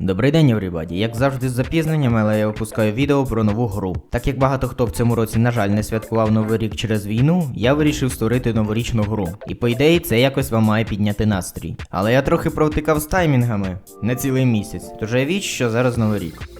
Добрий день, everybody. Як завжди з запізненням, але я випускаю відео про нову гру. Так як багато хто в цьому році, на жаль, не святкував новий рік через війну, я вирішив створити новорічну гру. І по ідеї це якось вам має підняти настрій. Але я трохи провтикав з таймінгами на цілий місяць, тож я віч, що зараз новий рік.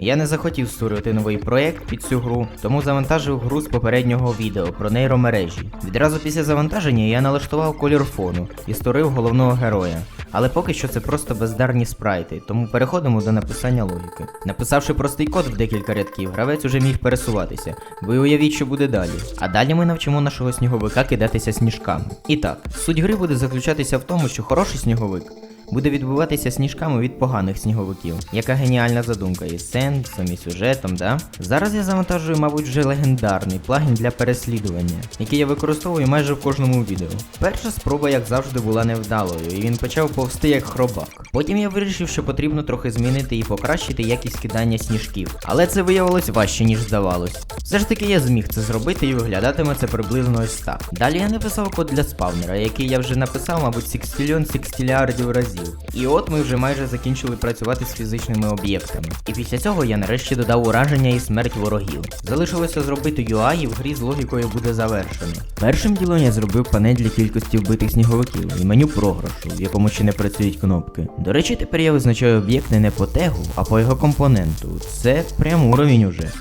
Я не захотів створювати новий проєкт під цю гру, тому завантажив гру з попереднього відео про нейромережі. Відразу після завантаження я налаштував колір фону і створив головного героя. Але поки що це просто бездарні спрайти, тому переходимо до написання логіки. Написавши простий код в декілька рядків, гравець уже міг пересуватися. Ви уявіть, що буде далі. А далі ми навчимо нашого сніговика кидатися сніжками. І так, суть гри буде заключатися в тому, що хороший сніговик буде відбуватися сніжками від поганих сніговиків. Яка геніальна задумка і сенсом, і сюжетом, да? Зараз я завантажую, мабуть, вже легендарний плагін для переслідування, який я використовую майже в кожному відео. Перша спроба, як завжди, була невдалою, і він почав повсти як хробак. Потім я вирішив, що потрібно трохи змінити і покращити якість кидання сніжків. Але це виявилось важче, ніж здавалось. Все ж таки я зміг це зробити і виглядатиме це приблизно ось так. Далі я написав код для спавнера, який я вже написав, мабуть, сікстільйон сікстілярдів разів. І от ми вже майже закінчили працювати з фізичними об'єктами. І після цього я нарешті додав ураження і смерть ворогів. Залишилося зробити UI і в грі з логікою буде завершено. Першим ділом я зробив панель для кількості вбитих сніговиків і меню програшу, в якому ще не працюють кнопки. До речі, тепер я визначаю об'єкти не по тегу, а по його компоненту. Це прям уровень уже.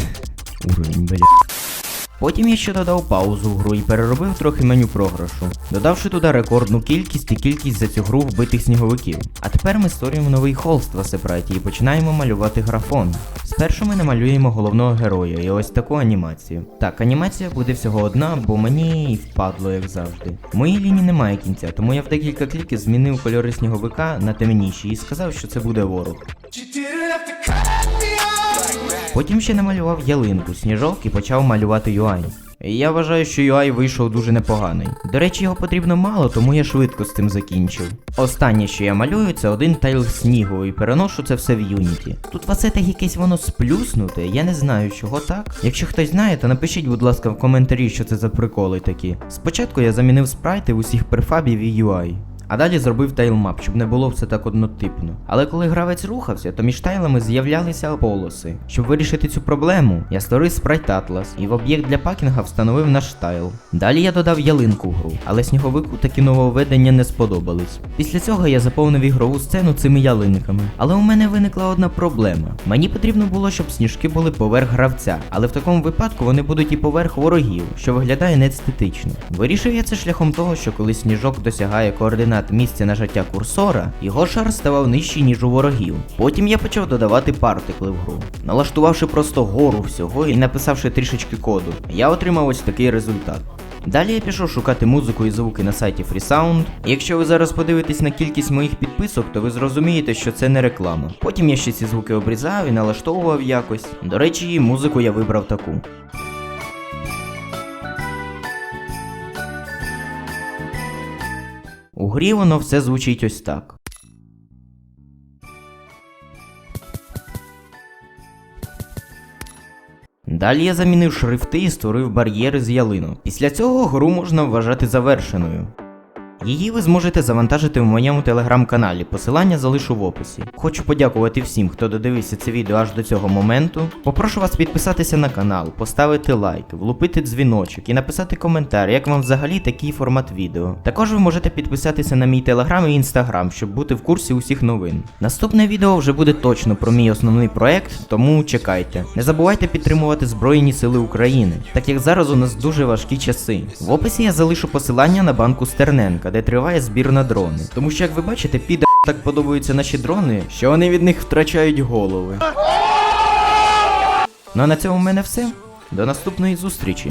Уровень, бля. Потім я ще додав паузу в гру і переробив трохи меню програшу, додавши туди рекордну кількість і кількість за цю гру вбитих сніговиків. А тепер ми створюємо новий холст в Асепраті і починаємо малювати графон. Спершу ми намалюємо головного героя і ось таку анімацію. Так, анімація буде всього одна, бо мені і впадло, як завжди. Моїй лінії немає кінця, тому я в декілька кліків змінив кольори сніговика на темніші і сказав, що це буде ворог. Потім ще намалював ялинку, сніжок і почав малювати. І Я вважаю, що UI вийшов дуже непоганий. До речі, його потрібно мало, тому я швидко з цим закінчив. Останнє, що я малюю, це один тайл снігу, і переношу це все в Unity. Тут в якесь воно сплюснуте, я не знаю, чого так. Якщо хтось знає, то напишіть, будь ласка, в коментарі, що це за приколи такі. Спочатку я замінив спрайти в усіх префабів і UI. А далі зробив тайлмап, щоб не було все так однотипно. Але коли гравець рухався, то між тайлами з'являлися полоси. Щоб вирішити цю проблему, я створив спрайт Атлас і в об'єкт для пакінга встановив наш тайл. Далі я додав ялинку в гру, але сніговику такі нововведення не сподобались. Після цього я заповнив ігрову сцену цими ялинками. Але у мене виникла одна проблема. Мені потрібно було, щоб сніжки були поверх гравця, але в такому випадку вони будуть і поверх ворогів, що виглядає неестетично. Вирішив я це шляхом того, що коли сніжок досягає координат місця нажаття курсора, його шар ставав нижчий, ніж у ворогів. Потім я почав додавати партикли в гру. Налаштувавши просто гору всього і написавши трішечки коду, я отримав ось такий результат. Далі я пішов шукати музику і звуки на сайті FreeSound. Якщо ви зараз подивитесь на кількість моїх підписок, то ви зрозумієте, що це не реклама. Потім я ще ці звуки обрізав і налаштовував якось. До речі, музику я вибрав таку. У грі воно все звучить ось так. Далі я замінив шрифти і створив бар'єри з ялину. Після цього гру можна вважати завершеною. Її ви зможете завантажити в моєму телеграм-каналі, посилання залишу в описі. Хочу подякувати всім, хто додивився це відео аж до цього моменту. Попрошу вас підписатися на канал, поставити лайк, влупити дзвіночок і написати коментар, як вам взагалі такий формат відео. Також ви можете підписатися на мій телеграм і інстаграм, щоб бути в курсі усіх новин. Наступне відео вже буде точно про мій основний проект, тому чекайте. Не забувайте підтримувати Збройні Сили України, так як зараз у нас дуже важкі часи. В описі я залишу посилання на банку Стерненка, де триває збір на дрони. Тому що, як ви бачите, піда так подобаються наші дрони, що вони від них втрачають голови. Ну а на цьому в мене все. До наступної зустрічі.